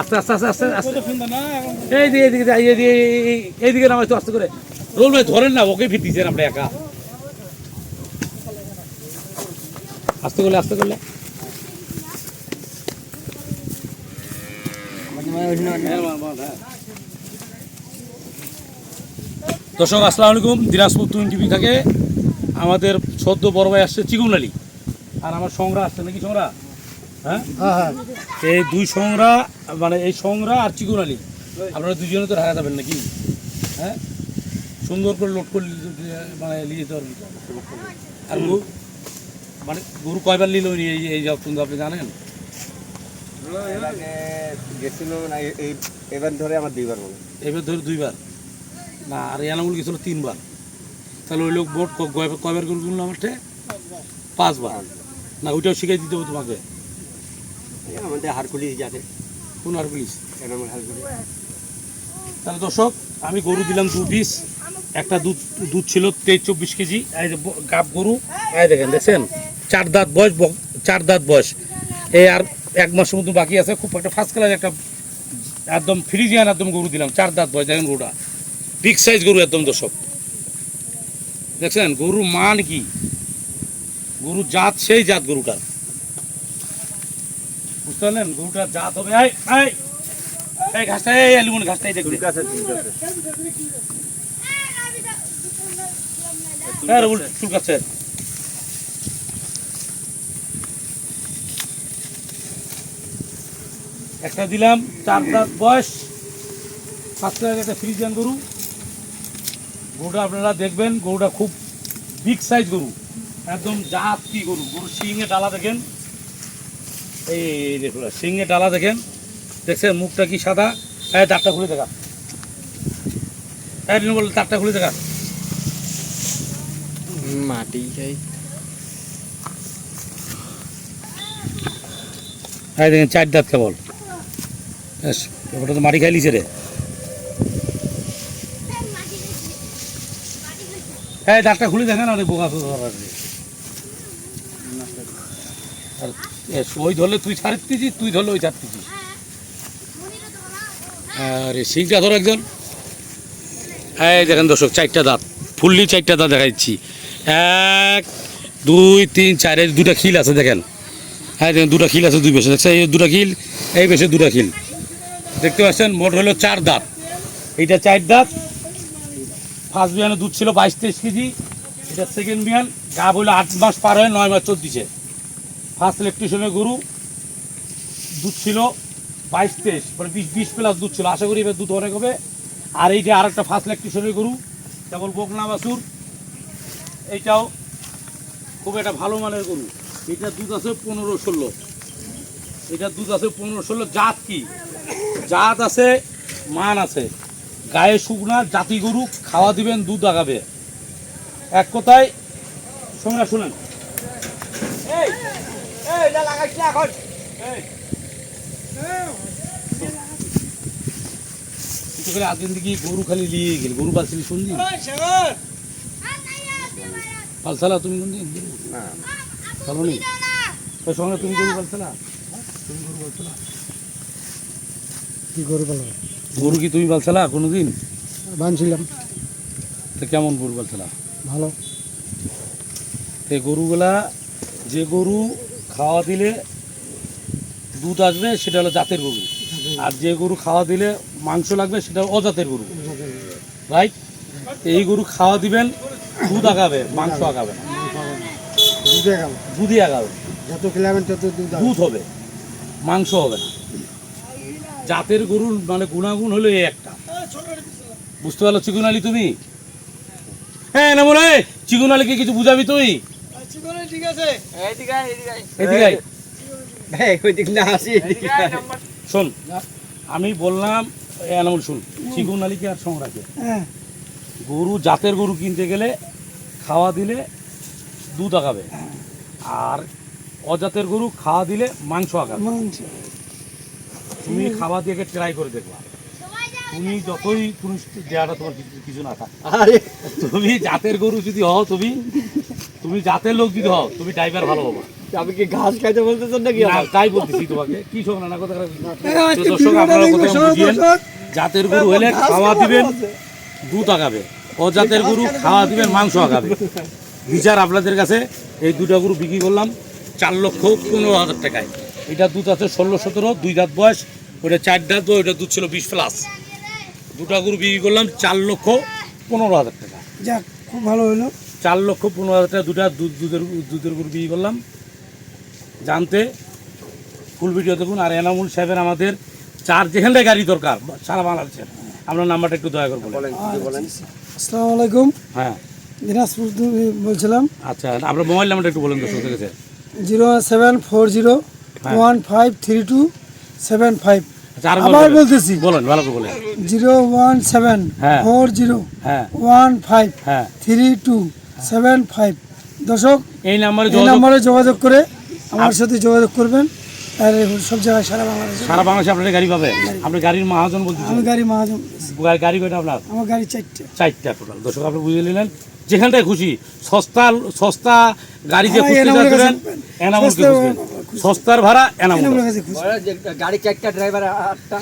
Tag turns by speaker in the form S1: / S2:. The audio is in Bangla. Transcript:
S1: আস্তে আস্তে আস্তে আস্তে আস্তে। এই দিকে এইদিকে এইদিকে এই- এইদিকে নামাই আস্তে করে। রোল ভাই ধরেন না ওকে দিচ্ছেন আপনি একা। আস্তে করলে আস্তে করলে। দর্শক আসসালামু আলাইকুম। দিনাজপুর টুইন টিভি থেকে আমাদের সদ্য বড় ভাই আসছে চিকুন আলী আর আমার সংরা আসছে নাকি সংরা? হ্যাঁ?
S2: হ্যাঁ হ্যাঁ।
S1: এই দুই সংরা মানে এই সংরা আর চিকুন আলী আপনারা দুজনে তো ঢাকা যাবেন নাকি? হ্যাঁ? সুন্দর করে লোড করে মানে নিয়ে যেতে পারবেন। আর মানে গরু কয়বার নিল উনি এই এই কিন্তু আপনি জানেন?
S3: গেছিল না এই এবার ধরে আমার দুইবার মনে
S1: এবার ধরে দুইবার? না আর এনামুল গেছিল তিনবার। তাহলে ওই লোক বোট কয়বার গরু কিনলো আমারটা? পাঁচবার। না ওইটাও শিখাই দিতে হবে তোমাকে।
S3: আমাদের হারকুলিস যাতে
S1: কোন
S3: হারকুলিস
S1: তাহলে দর্শক আমি গরু দিলাম দু পিস একটা দুধ দুধ ছিল তেইশ চব্বিশ কেজি। গাব গরু। এই দেখেন দেখছেন? চার দাঁত বয়স চার দাঁত বয়স। এই আর এক মাসের মতো বাকি আছে। খুব একটা ফার্স্ট ক্লাস একটা একদম ফ্রিজিয়ান একদম গরু দিলাম। চার দাঁত বয়স দেখেন গরুটা। বিগ সাইজ গরু একদম দর্শক। দেখছেন? গরুর মান কি? গরুর জাত সেই জাত গরুটা বুঝতে পারলেন? গরুটার জাত হবে। এই এই এই ঘাসটা এই চুল কাছে একটা দিলাম চার দাঁত বয়স। পাঁচ টাকা একটা ফ্রিজিয়ান গরু। গরুটা আপনারা দেখবেন গরুটা খুব বিগ সাইজ গরু। একদম জাত কি গরু। গরু শিঙে ডালা দেখেন। এই দেখুন শিঙে ডালা দেখেন। দেখছেন মুখটা কি সাদা? হ্যাঁ দাঁতটা খুলে দেখা। হ্যাঁ বল দাঁতটা খুলে দেখা।
S2: মাটি খাই।
S1: হ্যাঁ দেখেন চার দাঁত কেবল। ওটা তো মাটি খাইলিছে রে। হ্যাঁ দাঁতটা খুলে দেখেন আরে বোকা। আর ওই ধরলে তুই ছাড়তেছিস, তুই ধরলে ওই ছাড়তেছিস। আরে সিংটা ধরো একজন। এই দেখেন দর্শক, চারটা দাঁত, ফুললি চারটা দাঁত দেখাচ্ছি এক, দুই, তিন, চার দুটা খিল আছে দেখেন। হ্যাঁ দেখেন, দুটা খিল আছে দুই পেশে। দেখছেন, এই দুটা খিল, এই পেশে দুটা খিল। দেখতে পাচ্ছেন, মোট হলো চার দাঁত। এইটা চার দাঁত। ফার্স্ট বিয়ানে দুধ ছিল বাইশ তেইশ কেজি। এটা সেকেন্ড বিয়ান গা বলে আট মাস পার হয়ে নয় মাস চলতিছে ফার্স্ট ইলেকট্রিশনের গরু। দুধ ছিল বাইশ তেইশ মানে বিশ বিশ প্লাস দুধ ছিল। আশা করি এবার দুধ অনেক হবে। আর এইটা আর একটা ফার্স্ট ইলেকট্রিশনের গরু কেবল বকনা বাছুর। এইটাও খুব একটা ভালো মানের গরু। এটা দুধ আছে পনেরো ষোলো। এটা দুধ আছে পনেরো ষোলো জাত কি? জাত আছে মান আছে। গায়ে শুকনা জাতি গরু খাওয়া দিবেন দুধ আগাবে। এক কথায় শোনা শুনেন। আজকের দিকে গরু খালি নিয়ে গেল। গরু পালছিলি শুনলি পালসালা তুমি কোনদিন
S3: না।
S1: পালনি সঙ্গে তুমি গরু পালছিলা তুমি গরু পালছিলা
S2: কি করে পেলাম
S1: গরু কি তুমি পালছিলা কোনোদিন?
S2: বানছিলাম।
S1: তো কেমন গরু পালছিলা?
S2: ভালো।
S1: এই গরুগুলা যে গরু খাওয়া দিলে দুধ আসবে সেটা হলো জাতের গরু। আর যে গরু খাওয়া দিলে মাংস লাগবে সেটা অজাতের গরু। রাইট এই গরু খাওয়া দিবেন দুধ আগাবে মাংস আগাবে না।
S2: দুধে গেল
S1: দুধই আগাবে।
S2: যত খেলাবেন তত দুধ
S1: দুধ হবে মাংস হবে না। জাতের গরুর মানে গুণাগুণ হলো এই একটা। বুঝতে পারল চিকুন আলী তুমি? হ্যাঁ না মনে হয় চিকুন আলীকে কিছু বুঝাবি তুই?
S2: ঠিক আছে।
S1: শোন আমি বললাম এ আনামুল শুন চিকুন আলীকে আর সংরাকে
S2: হ্যাঁ।
S1: গরু জাতের গরু কিনতে গেলে খাওয়া দিলে দুধ আগাবে। আর অজাতের গরু খাওয়া দিলে মাংস আগাবে।
S2: মাংস।
S1: তুমি খাওয়া দিয়ে ট্রাই করে দেখবা তুমি যতই দেওয়াটা তোমার কিছু- না থাক
S3: আরে।
S1: তুমি জাতের গরু যদি হও তুমি তুমি জাতের লোক যদি হও তুমি ড্রাইভার ভালো হব।
S3: আমি কি ঘাস খাইতে বলতেছেন নাকি
S1: তাই বলতেছি তোমাকে। কি শোক না না কথা দর্শক আপনারা কথা বুঝিয়েন। জাতের গরু হলে খাওয়া দিবেন দুধ আগাবে। অজাতের গরু খাওয়া দিবেন মাংস আগাবে। বিচার আপনাদের কাছে এই দুটা গরু বিক্রি করলাম চার লক্ষ পনেরো হাজার টাকায়। এটা দুধ আছে ষোলো সতেরো দুই দাঁত বয়স ওটা চার দাঁত বয়স, ওটা দুধ ছিল বিশ প্লাস দুটা গরু বিক্রি করলাম চার লক্ষ পনেরো হাজার টাকা।
S2: যাক খুব ভালো হলো।
S1: চার লক্ষ পনেরো হাজার টাকা দুটা দুধ দুধের দুধের গরু বিক্রি করলাম। জানতে ফুল ভিডিও দেখুন আর এনামুল সাহেবের আমাদের চার যেখানটায় গাড়ি দরকার সারা বাংলাদেশের। আপনার নাম্বারটা একটু দয়া করে বলেন।
S3: বলেন।
S2: আসসালামু আলাইকুম।
S1: হ্যাঁ।
S2: দিনাজপুর বলছিলাম।
S1: আচ্ছা আপনার মোবাইল নাম্বারটা একটু বলেন দর্শক
S2: zero seven four zero. One five three two seven five আবার বলতেছি।
S1: বলেন ভালো করে বলেন।
S2: জিরো ওয়ান সেভেন
S1: হ্যাঁ।
S2: ফোর জিরো
S1: হ্যাঁ।
S2: One five three two seven five দর্শক
S1: এই নাম্বারে
S2: এই নম্বরে যোগাযোগ করে আমার সাথে যোগাযোগ করবেন। আর সব জায়গায় সারা বাংলাদেশে
S1: সারা বাংলাদেশে আপনার গাড়ি পাবেন। আপনি গাড়ির মহাজন বলতেছেন
S2: আমি গাড়ি মহাজন
S1: গাড়ি কয়টা আপনার?
S2: আমার গাড়ি চারটে।
S1: চারটা টোটাল দর্শক আপনি বুঝে নিলেন। যেখানটায় খুশি সস্তা সস্তা গাড়ি যে খুঁজতে যাচ্ছিলেন। এনামুলকে খুঁজবেন। সস্তার ভাড়া এনামুল
S3: গাড়ি চারটা ড্রাইভার আটটা।